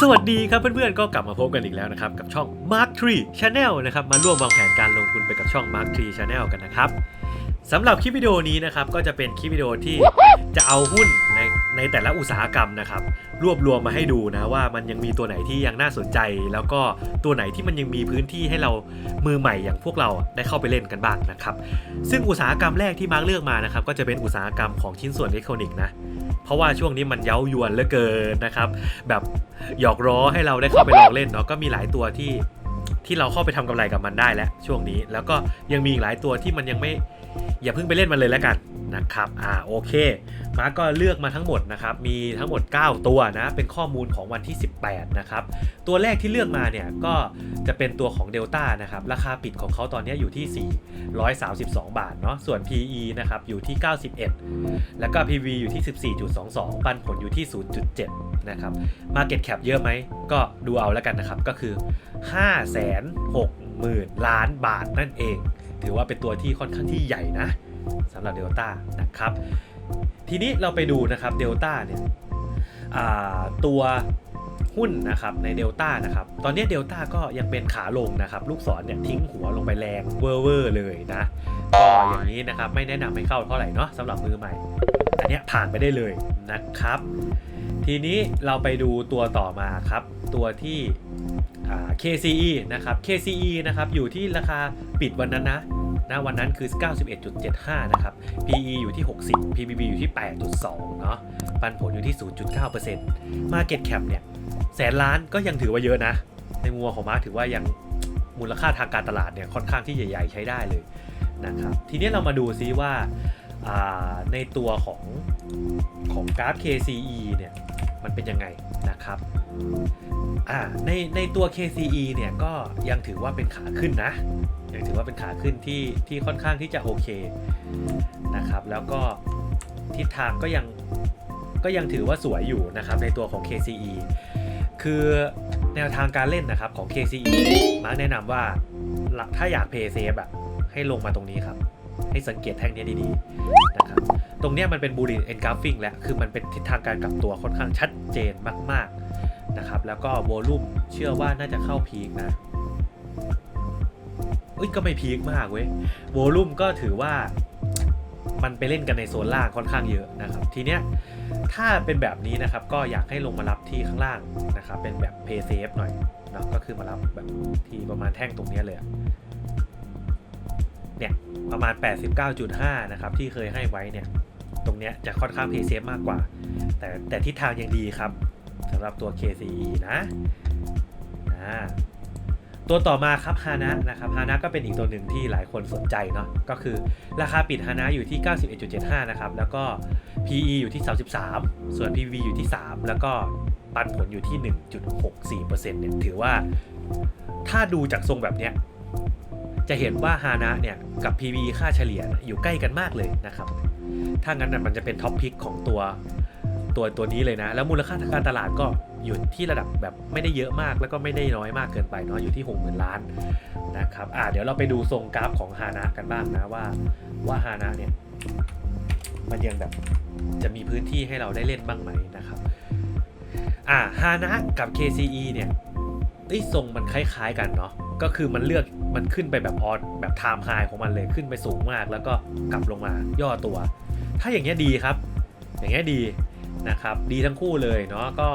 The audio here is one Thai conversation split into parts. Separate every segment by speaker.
Speaker 1: สวัสดีครับเพื่อนๆ ก็กลับมาพบกันอีกแล้วนะครับ กับช่อง Mark Tree Channel นะครับมาร่วมวางแผนการลงทุนไปกับช่อง Mark Tree Channel กันนะครับสำหรับคลิปวิดีโอนี้นะครับก็จะเป็นคลิปวิดีโอที่จะเอาหุ้นใน ในแต่ละอุตสาหกรรมนะครับ รวบรวมมาให้ดูนะว่ามันยังมีตัวไหนที่ยังน่าสนใจ แล้วก็ตัวไหนที่มันยังมีพื้นที่ให้เรามือใหม่อย่างพวกเราได้เข้าไปเล่นกันบ้างนะครับ ซึ่งอุตสาหกรรมแรกที่มาร์กเลือกมานะครับก็จะเป็นอุตสาหกรรมของชิ้นส่วนอิเล็กทรอนิกส์นะเพราะว่าช่วงนี้มันเย้ายวนเหลือเกินนะครับ แบบหยอกล้อให้เราได้เข้าไปลองเล่นเนาะก็มีหลายตัวที่ที่เราเข้าไปทำกำไรกับมันได้แล้วช่วงนี้แล้วก็ยังมีอีกหลายตัวที่มันยังไม่อย่าเพิ่งไปเล่นมันเลยแล้วกันนะครับ อ่าโอเค มาร์คก็เลือกมาทั้งหมดนะครับมีทั้งหมด 9 ตัวนะเป็นข้อมูลของวันที่ 18นะครับตัวแรกที่เลือกมาเนี่ยก็จะเป็นตัวของ Delta นะครับราคาปิดของเขาตอนนี้อยู่ที่ 432 บาทเนาะส่วน PE นะครับอยู่ที่ 91 แล้วก็ PV อยู่ที่ 14.22 ปันผลอยู่ที่ 0.7 นะครับ Market Cap เยอะไหมก็ดูเอาแล้วกันนะครับก็คือ 560,000 ล้านบาทนั่นเอง ถือว่าเป็นตัวที่ค่อนข้างที่ใหญ่นะสำหรับ Delta นะครับ ทีนี้เราไปดูนะครับ Delta เนี่ยตัวหุ้นนะครับใน Delta นะครับตอนนี้ Delta ก็ยังเป็นขาลงนะครับ ลูกศรเนี่ยทิ้งหัวลงไปแรงเวอร์เวอร์เลยนะก็อย่างนี้นะครับไม่แนะนำให้เข้าเท่าไหร่เนาะสำหรับมือใหม่ อันนี้ผ่านไปได้เลยนะครับ ทีนี้เราไปดูตัวต่อมาครับ ตัวที่ KCE นะครับ KCE นะครับอยู่ที่ราคาปิดวันนั้นนะ นะวันนั้นคือ 91.75 นะครับ PE อยู่ที่ 60 PBB อยู่ที่ 8.2 เนาะ ปันผลอยู่ที่ 0.9% Market Cap เนี่ย แสนล้านก็ยังถือว่าเยอะนะ ในมุมมองของมาร์ถือว่ายังมูลค่าทางการตลาดเนี่ยค่อนข้างที่ใหญ่ ๆ ใช้ได้เลยนะครับ ทีนี้เรามาดูซิว่าอ่าในตัวของของกราฟ KCE เนี่ย มันเป็นยังไง นะครับอ่าในในตัว KCE เนี่ยก็ยังถือว่าเป็นขาขึ้นนะ ยังถือว่าเป็นขาขึ้นที่ที่ค่อนข้างที่จะโอเคนะครับ แล้วก็ทิศทางก็ยังก็ยังถือว่าสวยอยู่นะครับในตัวของ KCE คือแนวทางการเล่นนะครับของ KCE มาร์คแนะนำว่าถ้าอยากเพย์เซฟอะให้ลงมาตรงนี้ครับ ให้สังเกตแท่งนี้ดีๆนะครับ ตรงนี้มันเป็นบูริเอนกราฟิงแล้วคือมันเป็นทิศทางการกลับตัวค่อนข้างชัดเจนมากๆนะครับ แล้วก็โวลุ่มเชื่อว่าน่าจะเข้าพีคนะเอ้ยก็ไม่พีคมากเว้ยโวลุ่มก็ถือว่ามันไปเล่นกันในโซนล่างค่อนข้างเยอะนะครับ ทีเนี้ยถ้าเป็นแบบนี้นะครับก็อยากให้ลงมารับที่ข้างล่างนะครับ เป็นแบบเพย์เซฟหน่อยเนาะก็คือมารับแบบที่ประมาณแท่งตรงนี้เลยเนี่ยประมาณ 89.5 นะครับ ที่เคยให้ไว้เนี่ย ตรงเนี้ยจะค่อนข้างเพย์เซฟมากกว่า แต่แต่ทิศทางยังดีครับสำหรับตัว KCE นะอ่าตัวต่อมาครับฮานะนะครับฮานะก็เป็นอีกตัวหนึ่งที่หลายคนสนใจเนาะก็คือราคาปิดฮานะอยู่ที่ 91.75 นะครับ แล้วก็ PE อยู่ที่ 33 ส่วน PV อยู่ที่ 3 แล้วก็ปันผลอยู่ที่ 1.64%เนี่ยถือว่าถ้าดูจากทรงแบบเนี้ยจะเห็นว่าฮานะเนี่ยกับ PB ค่าเฉลี่ยอยู่ใกล้กันมากเลยนะครับ ถ้างั้นน่ะมันจะเป็นท็อปพิกของตัวตัวตัวนี้เลยนะ แล้วมูลค่าทางการตลาดก็อยู่ที่ระดับแบบไม่ได้เยอะมากแล้วก็ไม่ได้น้อยมากเกินไปเนาะอยู่ที่60,000 ล้านนะครับอ่าเดี๋ยวเราไปดูทรงกราฟของฮานะกันบ้างนะว่าว่าฮานะเนี่ยมันยังแบบจะมีพื้นที่ให้เราได้เล่นบ้างไหมนะครับอ่าฮานะกับ KCE เนี่ยเอ้ทรงมันคล้ายๆกันเนาะก็คือมันเลือกมันขึ้นไปแบบออนแบบไทม์ไฮของมันเลยขึ้นไปสูงมาก แล้วก็กลับลงมาย่อตัว ถ้าอย่างเงี้ยดีครับ อย่างเงี้ยดีนะครับ ดีทั้งคู่เลยเนาะก็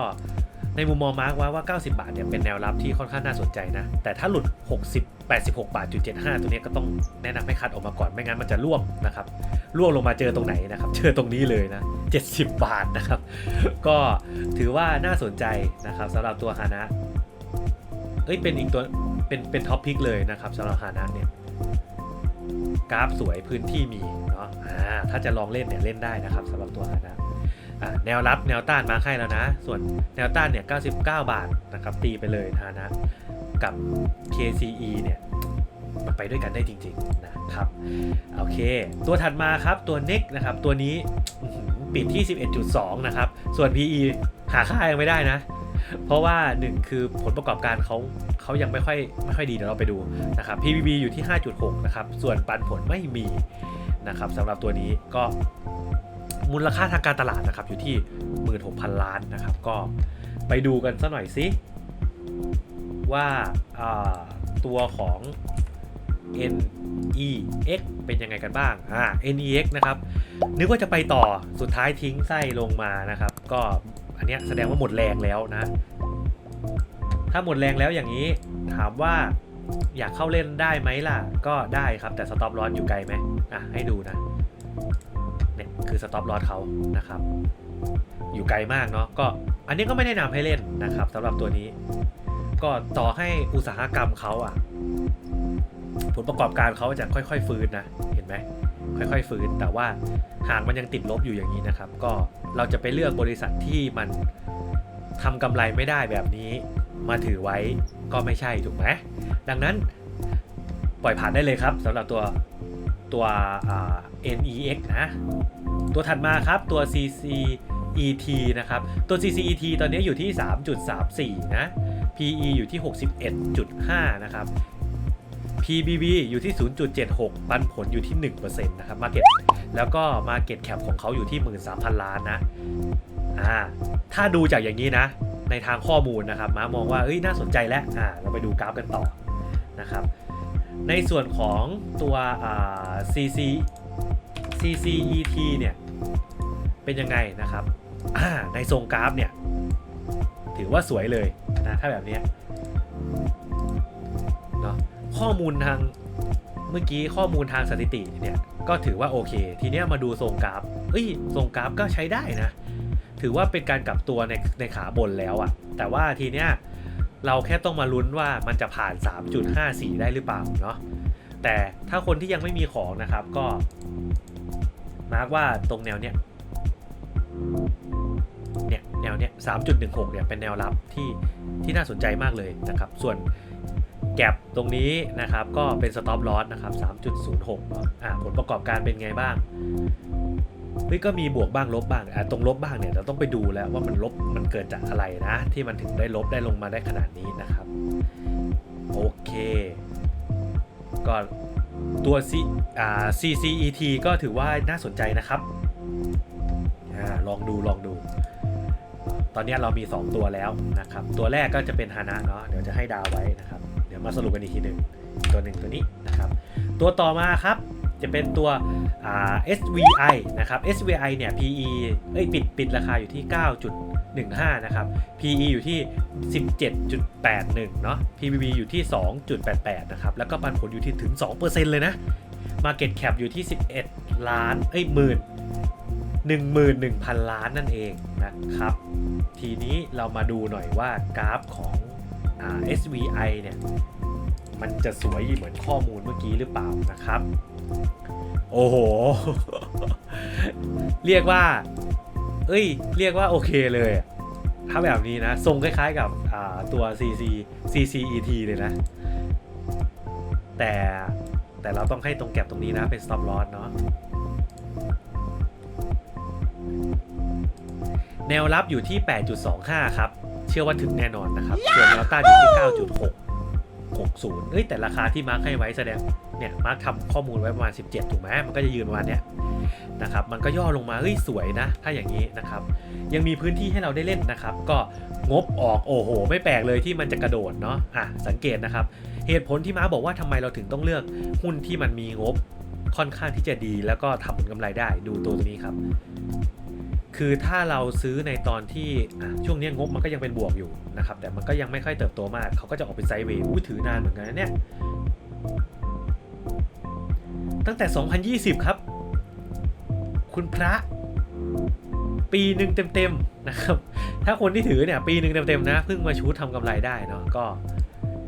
Speaker 1: ในมุมมองมาร์กว่าว่า 90 บาทเนี่ยเป็นแนวรับที่ค่อนข้างน่าสนใจนะ แต่ถ้าหลุด 60 86 บาทจุด75 ตัวนี้ก็ต้องแนะนำให้คัดออกมาก่อนไม่งั้นมันจะร่วงนะครับ ร่วงลงมาเจอตรงไหนนะครับ เจอตรงนี้เลยนะ 70 บาทนะครับ ก็ถือว่าน่าสนใจนะครับสำหรับตัวฮานะเอ้ยเป็นอีกตัวเป็นเป็นท็อปพิกเลยนะครับสำหรับฮานะเนี่ยกราฟสวยพื้นที่มี ถ้าจะลองเล่นเนี่ยเล่นได้นะครับสำหรับตัวนะอ่าแนวรับแนวต้านมาให้แล้วนะ ส่วนแนวต้านเนี่ย 99 บาทนะครับตีไปเลยฮานะ กับ KCE เนี่ยมันไปด้วยกันได้จริงๆนะครับโอเค ตัวถัดมาครับตัว NEX นะครับ ตัวนี้อื้อหือปิดที่ 11.2 นะครับ ส่วน PE หาค่ายังไม่ได้นะ เพราะว่า 1 คือผลประกอบการเขาเขายังไม่ค่อยไม่ค่อยดีเดี๋ยวเราไปดูนะครับ PBB อยู่ที่ 5.6 นะครับ ส่วนปันผลไม่มี นะครับสำหรับตัวนี้ก็มูลค่าทางการตลาดนะครับอยู่ที่ 16,000 ล้านนะครับ ก็ไปดูกันสักหน่อยสิว่าาตัวของ NEX เป็นยังไงกันบ้างอ่า NEX นะครับ นึกว่าจะไปต่อสุดท้ายทิ้งไส้ลงมานะครับ ก็อันเนี้ยแสดงว่าหมดแรงแล้วนะ ถ้าหมดแรงแล้วอย่างนี้ถามว่า อยากเข้าเล่นได้ไหมล่ะ ก็ได้ครับแต่สต็อปลอสอยู่ไกลไหมอะให้ดูนะเนี่ยคือสต็อปลอสเขานะครับ อยู่ไกลมากเนาะก็อันนี้ก็ไม่แนะนำให้เล่นนะครับสำหรับตัวนี้ ก็ต่อให้อุตสาหกรรมเขาอะผลประกอบการเขาจะค่อยๆ ฟื้นนะเห็นไหมค่อยๆ ฟื้นแต่ว่าหากมันยังติดลบอยู่อย่างนี้นะครับ ก็เราจะไปเลือกบริษัทที่มันทำกำไรไม่ได้แบบนี้ มาถือไว้ก็ไม่ใช่ถูกไหมดังนั้นปล่อยผ่านได้เลยครับสำหรับตัวตัว NEX นะ ตัวถัดมาครับตัว CCET นะครับตัว CCET ตอนนี้อยู่ที่ 3.34 นะ PE อยู่ที่ 61.5 นะครับ PBB อยู่ที่ 0.76 ปันผลอยู่ที่ 1%นะครับ Market แล้วก็ Market Cap ของเขาอยู่ที่ 13,000 ล้านนะ อ่า ถ้าดูจากอย่างนี้นะ ในทางข้อมูลนะครับมามองว่าเอ้ยน่าสนใจแล้วอ่าเราไปดูกราฟกันต่อนะครับ ในส่วนของตัวอ่า CC CCET เนี่ยเป็นยังไงนะครับอ่าในทรงกราฟเนี่ยถือว่าสวยเลยนะถ้าแบบนี้เนาะข้อมูลทางเมื่อกี้ข้อมูลทางสถิติเนี่ยก็ถือว่าโอเค ทีเนี้ยมาดูทรงกราฟเอ้ยทรงกราฟก็ใช้ได้นะ ถือว่าเป็นการกลับตัวในในขาบนแล้วอะแต่ว่าทีเนี้ยเราแค่ต้องมาลุ้นว่ามันจะผ่าน 3.54 ได้หรือเปล่าเนาะแต่ถ้าคนที่ยังไม่มีของนะครับก็ มาร์กว่าตรงแนวเนี้ยเนี่ยแนวเนี้ย3.16 เนี่ยเป็นแนวรับที่ที่น่าสนใจมากเลยนะครับ ส่วนแก็บตรงนี้นะครับก็เป็นสต็อปลอสนะครับ 3.06เนาะอ่าผลประกอบการเป็นไงบ้าง เฮ้ยก็มีบวกบ้างลบบ้างอ่าตรงลบบ้างเนี่ยเราต้องไปดูแล้วว่ามันลบมันเกิดจากอะไรนะ ที่มันถึงได้ลบได้ลงมาได้ขนาดนี้นะครับ โอเค ก็ตัว C อ่า CCET ก็ถือว่าน่าสนใจนะครับอ่าลองดูลองดู ตอนนี้เรามี 2 ตัวแล้วนะครับ ตัวแรกก็จะเป็นฮานะเนาะเดี๋ยวจะให้ดาวไว้นะครับ เดี๋ยวมาสรุปกันอีกทีหนึ่งตัวหนึ่งตัวนี้นะครับ ตัวต่อมาครับ จะเป็นตัว SVI นะครับ SVI เนี่ย PE เอ้ยปิดปิดราคาอยู่ที่ 9.15 นะครับ PE อยู่ที่ 17.81 เนาะ PBB อยู่ที่ 2.88 นะครับ แล้วก็ปันผลอยู่ที่ถึง 2%เลยนะ Market Cap อยู่ที่ 11 ล้าน เอ้ยหมื่น11,000 ล้านนั่นเองนะครับ ทีนี้เรามาดูหน่อยว่ากราฟของอ SVI เนี่ย มันจะสวยเหมือนข้อมูลเมื่อกี้หรือเปล่านะครับ โอ้โห เรียกว่า เอ้ย เรียกว่าโอเคเลยถ้าแบบนี้นะ ทรงคล้ายๆกับตัว CC CCET เลยนะ แต่แต่เราต้องให้ตรงแก็บตรงนี้นะ เป็น stop loss เนาะแนวรับอยู่ที่ 8.25 ครับ เชื่อว่าถึงแน่นอนนะครับ ส่วนแนวต้านอยู่ที่ 9.6 60 เอ้ยแต่ราคาที่มาร์คให้ไว้แสดงเนี่ยมาร์คทำข้อมูลไว้ประมาณ 17 ถูกไหมมันก็จะยืนประมาณเนี้ยนะครับมันก็ย่อลงมาเฮ้ยสวยนะ ถ้าอย่างนี้นะครับยังมีพื้นที่ให้เราได้เล่นนะครับ ก็งบออกโอ้โห ไม่แปลกเลยที่มันจะกระโดดเนาะอะสังเกตนะครับ เหตุผลที่มาร์คบอกว่าทำไมเราถึงต้องเลือกหุ้นที่มันมีงบค่อนข้างที่จะดี แล้วก็ทำผลกำไรได้ดูตัวนี้ครับ คือถ้าเราซื้อในตอนที่ช่วงนี้งบมันก็ยังเป็นบวกอยู่นะครับ แต่มันก็ยังไม่ค่อยเติบโตมาก เขาก็จะออกเป็นไซด์เวย์อุ้ยถือนานเหมือนกันนะเนี่ย ตั้งแต่ 2020 ครับ คุณพระปีหนึ่งเต็มๆนะครับ ถ้าคนที่ถือเนี่ยปีหนึ่งเต็มๆนะเพิ่งมาชูดทำกำไรได้เนาะก็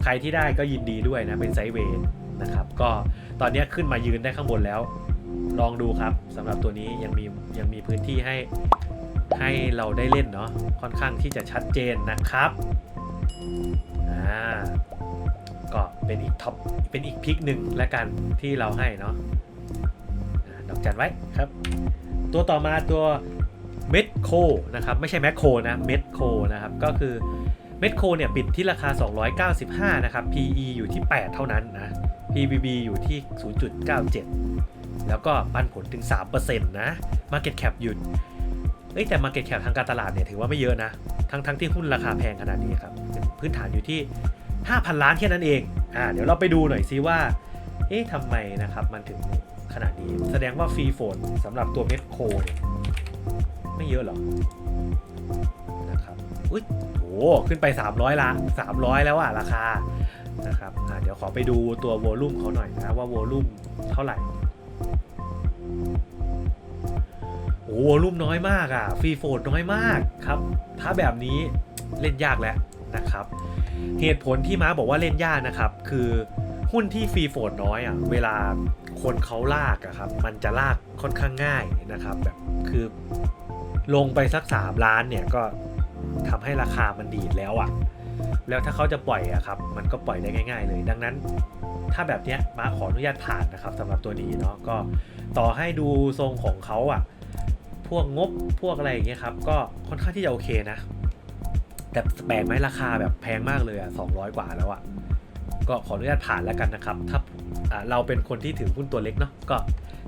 Speaker 1: ใครที่ได้ก็ยินดีด้วยนะเป็นไซด์เวย์นะครับ ก็ตอนนี้ขึ้นมายืนได้ข้างบนแล้ว ลองดูครับสำหรับตัวนี้ยังมียังมีพื้นที่ให้ให้เราได้เล่นเนาะค่อนข้างที่จะชัดเจนนะครับอ่าก็เป็นอีกท็อปเป็นอีกพิกหนึ่งและกันที่เราให้เนาะดอกจันไว้ครับ ตัวต่อมาตัวเมดโคนะครับไม่ใช่แมคโครนะเมดโคนะครับก็คือเมดโคเนี่ยปิดที่ราคา 295 นะครับ PE อยู่ที่ 8 เท่านั้นนะ PBB อยู่ที่ 0.97 แล้วก็ปันผลถึง 3%นะ Market Cap หยุดเอ้แต่ Market Cap ทางการตลาดเนี่ยถือว่าไม่เยอะนะ ทั้งทั้งที่หุ้นราคาแพงขนาดนี้ครับ พื้นฐานอยู่ที่ 5,000 ล้านแค่นั้นเอง อ่า เดี๋ยวเราไปดูหน่อยซิว่า เอ๊ะทำไมนะครับ มันถึงขนาดนี้ แสดงว่าฟรีโฟนสำหรับตัวเม็ดโคเนี่ยไม่เยอะหรอนะครับ อุ้ยโอ้ขึ้นไป 300 ละ 300 แล้วอะราคา นะครับเดี๋ยวขอไปดูตัวโวลูมเขาหน่อยนะว่าโวลูมเท่าไหร่ โอ้โวลูมน้อยมากอะฟรีโฟนน้อยมากครับ ถ้าแบบนี้เล่นยากแล้วนะครับ เหตุผลที่ม้าบอกว่าเล่นยากนะครับ คือหุ้นที่ฟรีโฟนน้อยอะเวลาคนเขาลากอะครับ มันจะลากค่อนข้างง่ายนะครับ แบบคือลงไปสัก 3 ล้านเนี่ยก็ทำให้ราคามันดีดแล้วอะแล้วถ้าเขาจะปล่อยอะครับ มันก็ปล่อยได้ง่าย ๆ เลย ดังนั้น ถ้าแบบเนี้ยมาขออนุญาตผ่านนะครับสำหรับตัวนี้เนาะก็ต่อให้ดูทรงของเขาอะ วกงบพวกอะไรอย่างเงี้ยครับ ก็ค่อนข้างที่จะโอเคนะ แต่แปลกไหมราคาแบบแพงมากเลยอะ200กว่าแล้วอะ ก็ขออนุญาตผ่านแล้วกันนะครับ ถ้าเราเป็นคนที่ถือหุ้นตัวเล็กเนาะ ก็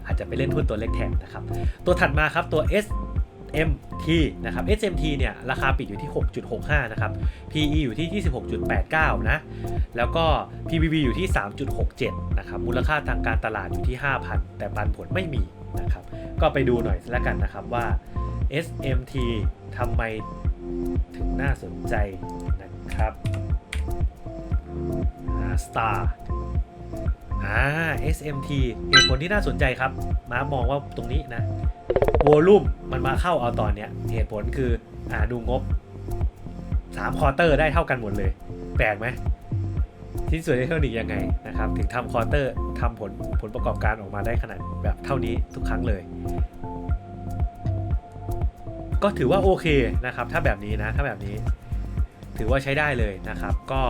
Speaker 1: อาจจะไปเล่นหุ้นตัวเล็กแทนนะครับ ตัวถัดมาครับตัว SMT นะครับ SMT เนี่ยราคาปิดอยู่ที่ 6.65 นะครับ PE อยู่ที่ 26.89 นะ แล้วก็ PBV อยู่ที่ 3.67 นะครับ มูลค่าทางการตลาดอยู่ที่ 5,000 แต่ปันผลไม่มี นะครับ ก็ไปดูหน่อยแล้วกันนะครับว่า SMT ทำไมถึงน่าสนใจนะครับ Star อ่า SMT เหตุผลที่น่าสนใจครับ มามองว่าตรงนี้นะวอลุ่มมันมาเข้าเอาตอนเนี้ย เหตุผลคือ อ่า ดูงบ3ควอเตอร์ได้เท่ากันหมดเลย แปลกไหม ชิ้นส่วนเทรอนิกยังไงนะครับถึงทำควอเตอร์ทำผลผลประกอบการออกมาได้ขนาดแบบเท่านี้ทุกครั้งเลย ก็ถือว่าโอเคนะครับ ถ้าแบบนี้นะถ้าแบบนี้ ถือว่าใช้ได้เลยนะครับก็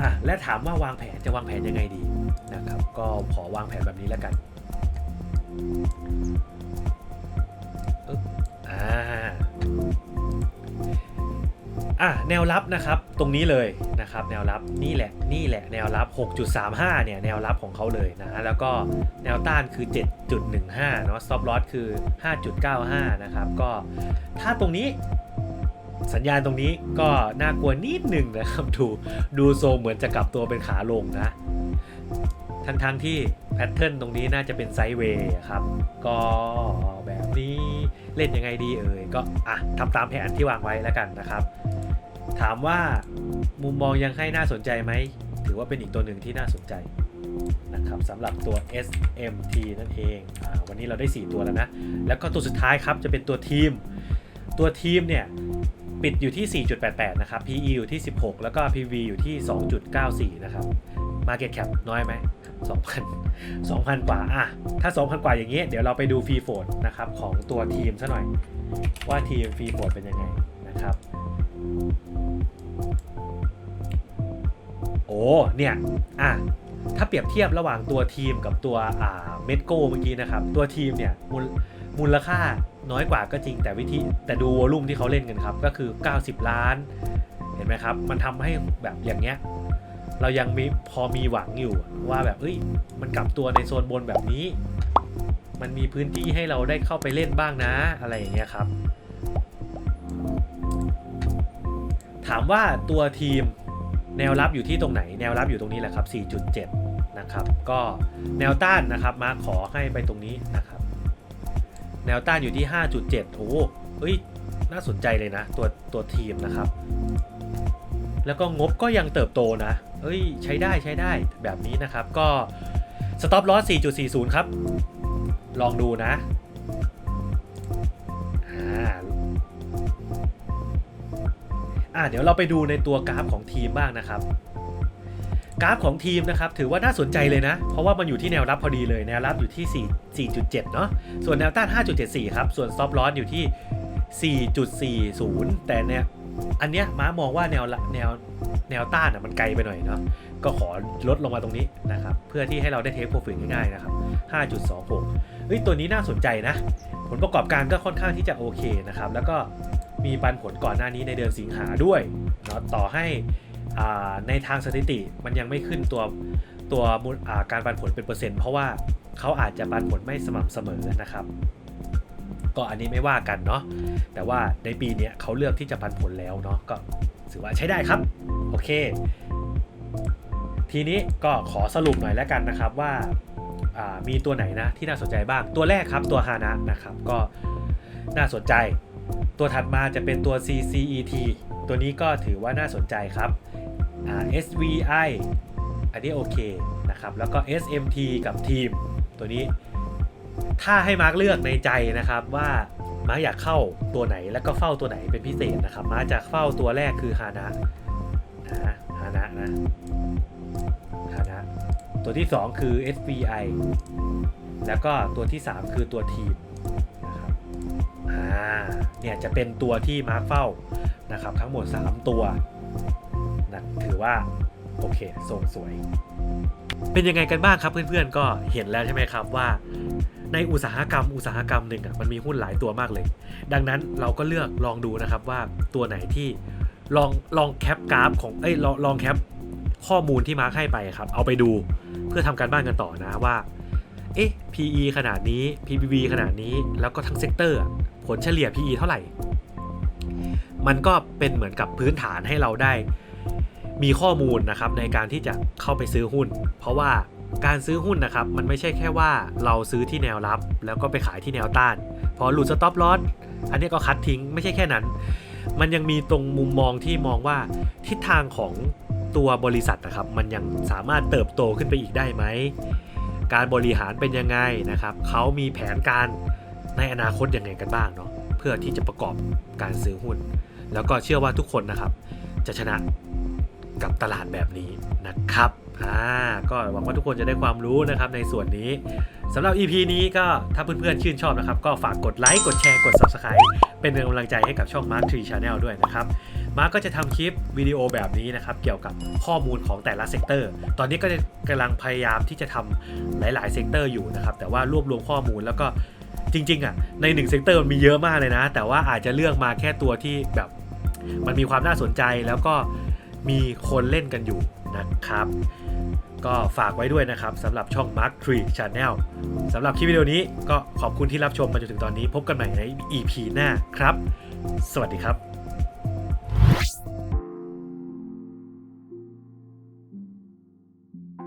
Speaker 1: อะและถามว่าวางแผนจะวางแผนยังไงดีนะครับ ก็ขอวางแผนแบบนี้แล้วกันอ่าอะแนวรับนะครับตรงนี้เลย นะครับแนวรับนี่แหละนี่แหละแนวรับ 6.35 เนี่ยแนวรับของเขาเลยนะแล้วก็แนวต้านคือ 7.15 เนาะ stop loss คือ 5.95 นะครับ ก็ถ้าตรงนี้สัญญาณตรงนี้ก็น่ากลัวนิดหนึ่งนะครับดูดูทรงเหมือนจะกลับตัวเป็นขาลงนะ ทั้งๆทที่แพทเทิร์นตรงนี้น่าจะเป็นไซด์เวย์ครับ ก็แบบนี้เล่นยังไงดีเอ่ยก็อะทำตามแผนที่วางไว้แล้วกันนะครับ ถามว่ามุมมองยังให้น่าสนใจไหม ถือว่าเป็นอีกตัวหนึ่งที่น่าสนใจนะครับสำหรับตัว SMT นั่นเองอวันนี้เราได้ 4 ตัวแล้วนะ แล้วก็ตัวสุดท้ายครับจะเป็นตัวทีม ตัวทีมเนี่ยปิดอยู่ที่ 4.88 นะครับ PE อยู่ที่ 16 แล้วก็ PV อยู่ที่ 2.94 นะครับ Market Cap น้อยไหม 2,000 2,000 กว่าอะถ้า 2,000 กว่าอย่างเงี้ยเดี๋ยวเราไปดูฟรีโฟดนะครับของตัวทีมซะหน่อย ว่าทีมฟรีโฟดเป็นยังไงนะครับ อ้เนี่ยอะถ้าเปรียบเทียบระหว่างตัวทีมกับตัวอ่าเมดโกเมื่อกี้นะครับ ตัวทีมเนี่ยมูลมูลค่าน้อยกว่าก็จริงแต่วิธีแต่ดูวอลุ่มที่เขาเล่นกันครับ ก็คือ 90 ล้าน เห็นไหมครับ มันทำให้แบบอย่างเงี้ยเรายังมีพอมีหวังอยู่ว่าแบบเอ้ยมันกลับตัวในโซนบนแบบนี้ มันมีพื้นที่ให้เราได้เข้าไปเล่นบ้างนะอะไรอย่างเงี้ยครับ ถามว่าตัวทีม แนวรับอยู่ที่ตรงไหน แนวรับอยู่ตรงนี้แหละครับ 4.7 นะครับ ก็แนวต้านนะครับมาขอให้ไปตรงนี้นะครับ แนวต้านอยู่ที่ 5.7 โอ้โหเฮ้ย น่าสนใจเลยนะ ตัวตัวทีมนะครับ แล้วก็งบก็ยังเติบโตนะเฮ้ย ใช้ได้ใช้ได้แบบนี้นะครับ ก็ stop loss 4.40 ครับ ลองดูนะ อ่าเดี๋ยวเราไปดูในตัวกราฟของทีมบ้างนะครับ กราฟของทีมนะครับถือว่าน่าสนใจเลยนะ เพราะว่ามันอยู่ที่แนวรับพอดีเลยแนวรับอยู่ที่ 4 4.7 เนาะส่วนแนวต้าน 5.74 ครับ ส่วน stop loss อยู่ที่ 4.40 แต่เนี่ยอันเนี้ยม้ามองว่าแนวแนวแนวต้านอะมันไกลไปหน่อยเนาะก็ขอลดลงมาตรงนี้นะครับ เพื่อที่ให้เราได้เทคโปรฟิตง่ายๆนะครับ 5.26เฮ้ยตัวนี้น่าสนใจนะ ผลประกอบการก็ค่อนข้างที่จะโอเคนะครับ แล้วก็ มีปันผลก่อนหน้านี้ในเดือนสิงหาด้วยเนาะต่อให้ในทางสถิติมันยังไม่ขึ้นตัวตัวาการปันผลเป็นเปอร์เซ็นต์เพราะว่าเขาอาจจะปันผลไม่สม่ำเสมอนะครับ ก็อันนี้ไม่ว่ากันเนาะแต่ว่าในปีนี้เขาเลือกที่จะปันผลแล้วเนาะก็ถือว่าใช้ได้ครับ โอเค ทีนี้ก็ขอสรุปหน่อยแล้วกันนะครับว่าอ่ามีตัวไหนนะที่น่าสนใจบ้างตัวแรกครับตัวฮานะนะครับก็น่าสนใจ ตัวถัดมาจะเป็นตัว CCET ตัวนี้ก็ถือว่าน่าสนใจครับ SVI อันนี้โอเคนะครับ แล้วก็ SMT กับทีม ตัวนี้ ถ้าให้มาร์กเลือกในใจนะครับว่ามาร์กอยากเข้าตัวไหนแล้วก็เฝ้าตัวไหนเป็นพิเศษนะครับ มาร์กจะเฝ้าตัวแรกคือฮานะนะฮานะนะฮานะตัวที่ 2 คือ SBI แล้วก็ตัวที่ 3 คือตัวทีม เนี่ยจะเป็นตัวที่มาร์กเฝ้านะครับทั้งหมด 3 ตัวนะถือว่าโอเคทรงสวย เป็นยังไงกันบ้างครับเพื่อนๆก็เห็นแล้วใช่ไหมครับว่า ในอุตสาหกรรมอุตสาหกรรมหนึ่งอะมันมีหุ้นหลายตัวมากเลย ดังนั้นเราก็เลือกลองดูนะครับว่าตัวไหนที่ลองลองแคปกราฟของเอ้ยลองลองแคปข้อมูลที่มาร์คให้ไปครับ เอาไปดูเพื่อทำการบ้านกันต่อนะว่าเอ๊ะ PE ขนาดนี้ PBV ขนาดนี้แล้วก็ทั้งเซกเตอร์ ผลเฉลี่ย PE เท่าไหร่ มันก็เป็นเหมือนกับพื้นฐานให้เราได้ มีข้อมูลนะครับในการที่จะเข้าไปซื้อหุ้น เพราะว่าการซื้อหุ้นนะครับมันไม่ใช่แค่ว่าเราซื้อที่แนวรับ แล้วก็ไปขายที่แนวต้าน พอหลุดสต็อปลอสอันนี้ก็คัดทิ้งไม่ใช่แค่นั้น มันยังมีตรงมุมมองที่มองว่าทิศทางของตัวบริษัทนะครับ มันยังสามารถเติบโตขึ้นไปอีกได้ไหม การบริหารเป็นยังไงนะครับ เขามีแผนการ ในอนาคตยังไงกันบ้างเนาะเพื่อที่จะประกอบการซื้อหุ้น แล้วก็เชื่อว่าทุกคนนะครับ จะชนะกับตลาดแบบนี้นะครับอ่าก็หวังว่าทุกคนจะได้ความรู้นะครับในส่วนนี้สำหรับ EP นี้ก็ถ้าเพื่อนๆชื่นชอบนะครับ ก็ฝากกดไลค์กดแชร์กด Subscribe เป็นกำลังใจให้กับช่อง Mark Tree Channel ด้วยนะครับมาร์กก็จะทำคลิปวิดีโอแบบนี้นะครับ เกี่ยวกับข้อมูลของแต่ละเซกเตอร์ ตอนนี้ก็จะกำลังพยายามที่จะทำหลาย ๆ เซกเตอร์อยู่นะครับ แต่ว่ารวบรวมข้อมูลแล้วก็ จริงๆอะในหนึ่งเซกเตอร์มันมีเยอะมากเลยนะ แต่ว่าอาจจะเลือกมาแค่ตัวที่แบบมันมีความน่าสนใจแล้วก็มีคนเล่นกันอยู่นะครับ ก็ฝากไว้ด้วยนะครับสำหรับช่อง Mark Tree Channel สำหรับคลิปวิดีโอนี้ก็ขอบคุณที่รับชมมาจนถึงตอนนี้ พบกันใหม่ใน EP หน้าครับ สวัสดีครับ